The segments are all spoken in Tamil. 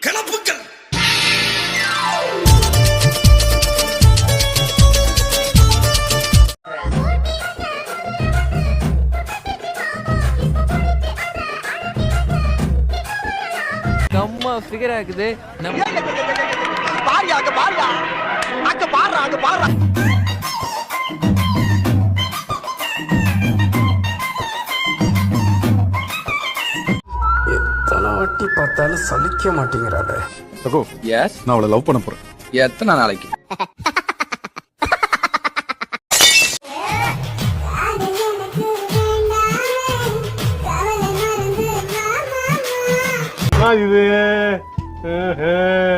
கிளப்புக்கள் செம்ம ஃபிகர் ஆகுது நம்ம பாரியா அங்க பாரியா. அங்க பாடுறா அங்க பாடுறா. வாட்டி பார்த்தாலும் சலிக்க மாட்டேங்கிறாளே. ரகு எஸ் நான் அவளை லவ் பண்ண போறேன். எத்தனை நாளைக்கு?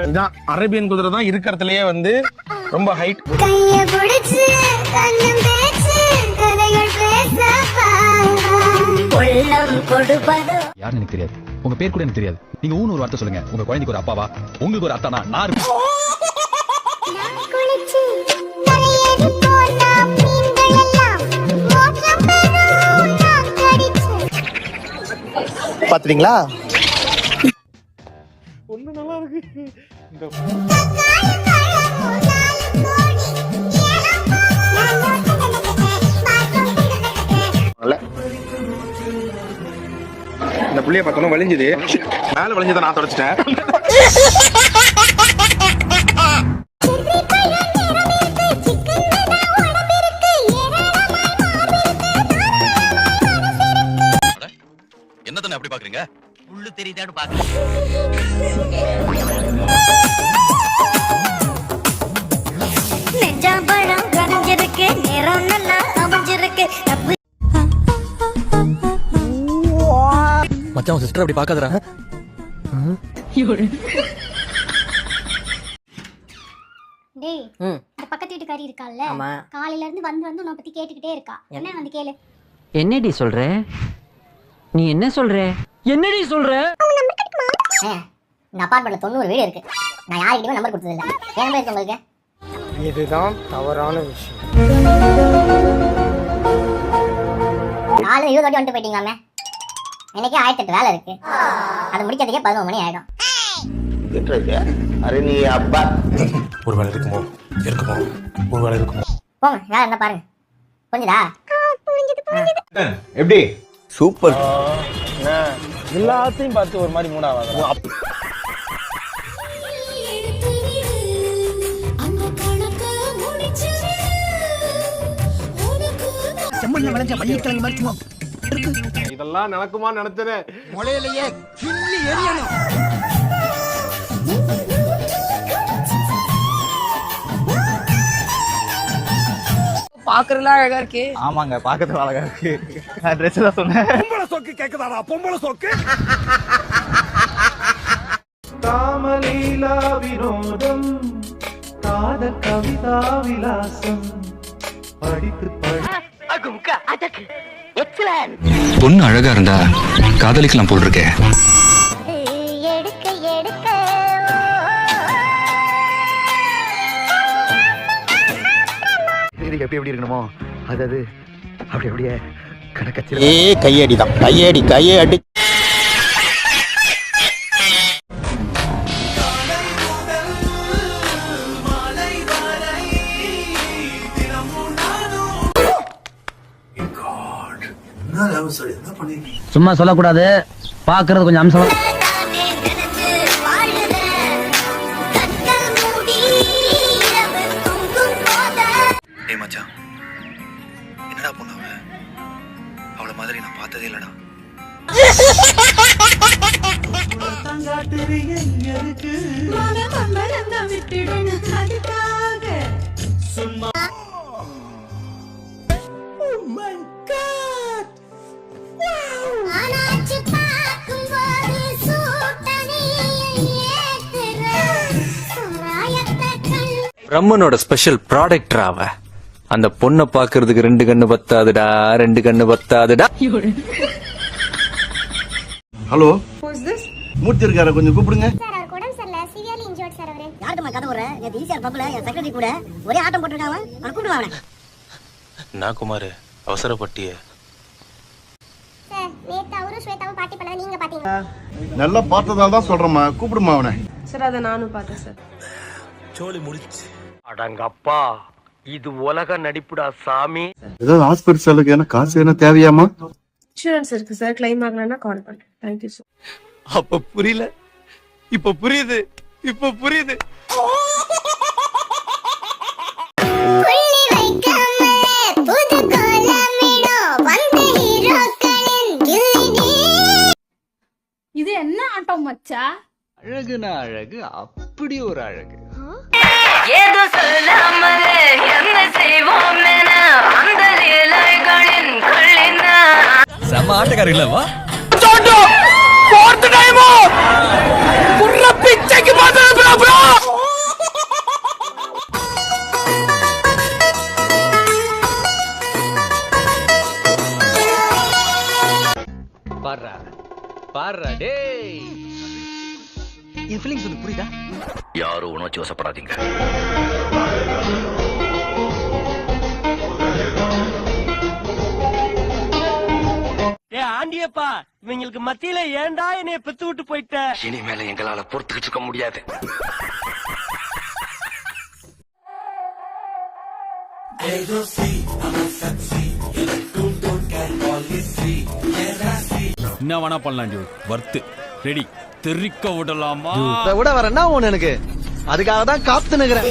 இதான் அரேபியன் குதிரை தான் இருக்கிறதுலயே வந்து ரொம்ப ஹைட் உள்ளம் கொடுப்பது? யாருன்னு எனக்கு தெரியாது. உங்க பேர் கூட எனக்கு தெரியாது. நீங்க ஊன்னு ஒரு வார்த்தை சொல்லுங்க. உங்க குழந்தைக்கு ஒரு அப்பாவா? உங்களுக்கு ஒரு அத்தானா? நான் இருப்பேன். தலையடி போனா மீன்கள் எல்லாம் இந்த புள்ளைய பார்த்தோன்னா வலிஞ்சுது. மேல வலிஞ்சதை நான் தொடச்சிட்டேன். என்ன தானே அப்படி பாக்குறீங்க? உள்ளு தெரியுதான்னு பாக்க மச்சான் சிஸ்டர் அப்படி பார்க்காதடா. டேய். இந்த பக்கத்து வீட்டுக்காரி இருக்கால்ல. காலையில இருந்து வந்து வந்து உன்னை பத்தி கேட்டுக்கிட்டே இருக்கா. என்ன வந்து கேளு. என்னடி சொல்ற? நீ என்ன சொல்ற? என்னடி சொல்ற? இந்த அபார்ட்மெண்ட்ல தொண்ணூறு வீடு இருக்கு. நான் யாருக்கிட்டயுமே நம்பர் கொடுத்தது இல்ல என் நம்பர் இருக்கு உங்களுக்கு? இதுதான் தவறான விஷயம். காலையில இருபது வாட்டி வந்துட்டு போயிட்டீங்களாமே? இன்னைக்கு ஆயிரத்தி எட்டு வேலை இருக்கு. அது முடிக்கிறதுக்கே பதினோரு மணி ஆயிடும். அரே நீ அப்பா. ஒரு வேலை இருக்குமோ? இருக்குமோ? ஒரு வேலை இருக்குமோ? போங்க யார் என்ன பாருங்க. புரிஞ்சுதா? எப்படி? சூப்பர். எல்லாத்தையும் பார்த்து ஒரு மாதிரி மூடாவாங்க செம்மண்ண விளைஞ்ச பள்ளிக்கிழங்கு மாதிரி சும்மா இதெல்லாம் நடக்குமா நினைச்சனே முளையிலேயே கிள்ளி எரியணும் பாக்குறதுல அழகா இருக்கு ஆமாங்க பாக்கறது அழகா இருக்கு நான் ட்ரெஸ் தான் சொன்னேன் பொம்பளை சொக்கு கேக்குதாடா பொம்பளை சொக்கு காமலீலா வினோதம் காதல் கவிதா விலாசம் படித்து படி பொண்ணு அழகா இருந்தா காதலிக்கலாம் போல் இருக்கே எப்படி எப்படி இருக்கணுமோ அது அது அப்படி அப்படியே கணக்கச்சில ஏ கையடி தான் கையடி கையடி. சும்மா சொல்லக்கூடாது. பாக்குறது கொஞ்சம் அம்சம் ஏய் மச்சான் என்னடா பொண்ணு அவ? அவளை மாதிரி நான் பார்த்ததே இல்லடா. எதுக்கு கண் பிரம்மனோட ஸ்பெஷல் ப்ராடக்ட் அவ. அந்த பொண்ணை பாக்குறதுக்கு ரெண்டு கண்ணு பத்தாதுடா ரெண்டு கண்ணு பத்தாதுடா. ஹலோ? மூர்த்தி இருக்கார கொஞ்சம் கூப்பிடுங்க. நான் குமார் அவசரப்பட்டிய. நல்லா பார்த்ததால தான் சொல்றேம்மா. கூப்பிடுமா அவனை. சார் அதை நானும் பார்த்தேன் சார் சோலி முடிச்சு அடங்கப்பா. இது உலக நடிப்புடா சாமி. ஏதாவது ஹாஸ்பிட்டல் செலவுக்கு என்ன காசு என்ன தேவையாமா இன்சூரன்ஸ் இருக்கு சார் கிளைம் ஆகலைன்னா கால் பண்ணுறேன் தேங்க்யூ சார் அப்ப புரியல. இப்ப புரியுது. இப்ப புரியுது. புள்ளி வைக்காம புது கோலமிடும் வந்த ஹீரோக்களின் கில்லினே இது என்ன ஆட்டம் மச்சா? அழகுனா அழகு அப்படி ஒரு அழகு. ஏதோ சொல்லாமல் என்ன செய்வோம் என அந்த கொள்ளின. ஆட்டக்காரர் என் ஃபீலிங்ஸ் உனக்கு புரியுதா? யாரும் உணர்ச்சி வசப்படாதீங்க. ஏ ஆண்டியப்பா இவங்களுக்கு மத்தியில ஏன்டா என்னைய பெத்து விட்டு போயிட்ட? இனிமேல எங்களால பொறுத்துக்கிட்டு இருக்க முடியாது. என்ன வேணா பண்ணலாம் ஜோ வர்த்து ரெடி தெரிக்க விடலாமா? இதை விட வர என்ன ஒண்ணு எனக்கு? அதுக்காக தான் காத்து நிக்கிறேன்.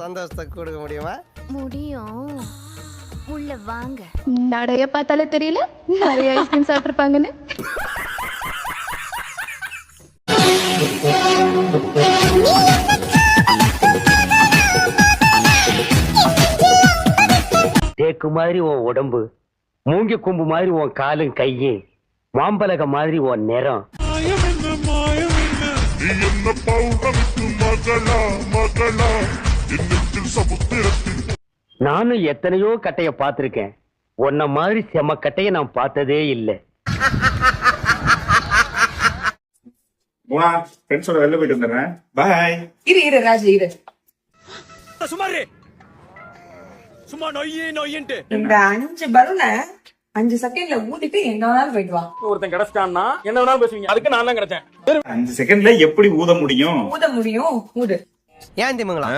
சந்தோஷத்தை கொடுக்க முடியுமா? முடியும். உள்ள வாங்க. நடைய பார்த்தாலே தெரியல. நிறைய ஐஸ்கிரீம் சாப்பிட்ருப்பாங்கன்னு மாதிரி உன் உடம்பு மூங்கி கொம்பு மாதிரி உன் காலும் கையும் மாம்பலக மாதிரி உன் நிறம். நானும் எத்தனையோ கட்டைய பார்த்திருக்கேன். உன்ன மாதிரி செம கட்டைய நான் பார்த்ததே இல்லை. வெளில போயிட்டு வந்துடுறேன். பாய் இரு இரு ராஜு இரு. சுமாரே சும்மா நொய்யே நொய்யன்ட்டு. இந்த அஞ்சு பலூனை அஞ்சு செகண்ட்ல ஊதிட்டு எங்க வேணாலும் போயிட்டு வா. ஒருத்தன் கிடைச்சிட்டான்னா என்ன வேணாலும் பேசுவீங்க. அதுக்கு நான் தான் கிடைச்சேன். அஞ்சு செகண்ட்ல எப்படி ஊத முடியும்? ஊத முடியும். ஊது ஏன் திமுங்களா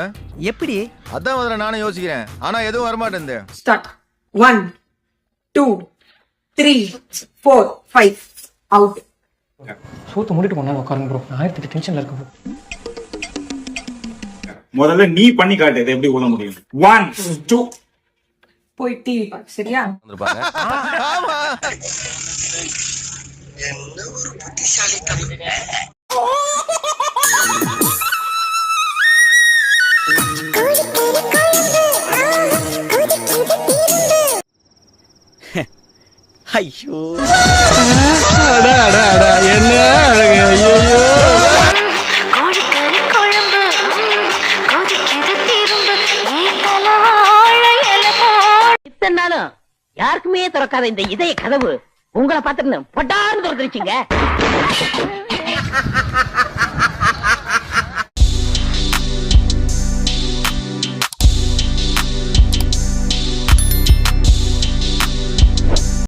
எப்படி? அதான் முதல்ல நானும் யோசிக்கிறேன். ஆனா எதுவும் வரமாட்டேன் start one two three four five out சூத்த மூடிட்டு போனா உட்காருங்க ப்ரோ ஆயிரத்தி டென்ஷன்ல இருக்கு முதல்ல நீ பண்ணி காட்டு இது எப்படி ஊத முடியும்? ஒன் டூ போய் டிவி பாரு சரியா? ஐயோ. கோழிக்கறி யாருக்குமே திறக்காத இந்த இதய கதவு உங்களை பார்த்துட்டு பட்டான்னு திறந்துருச்சுங்க.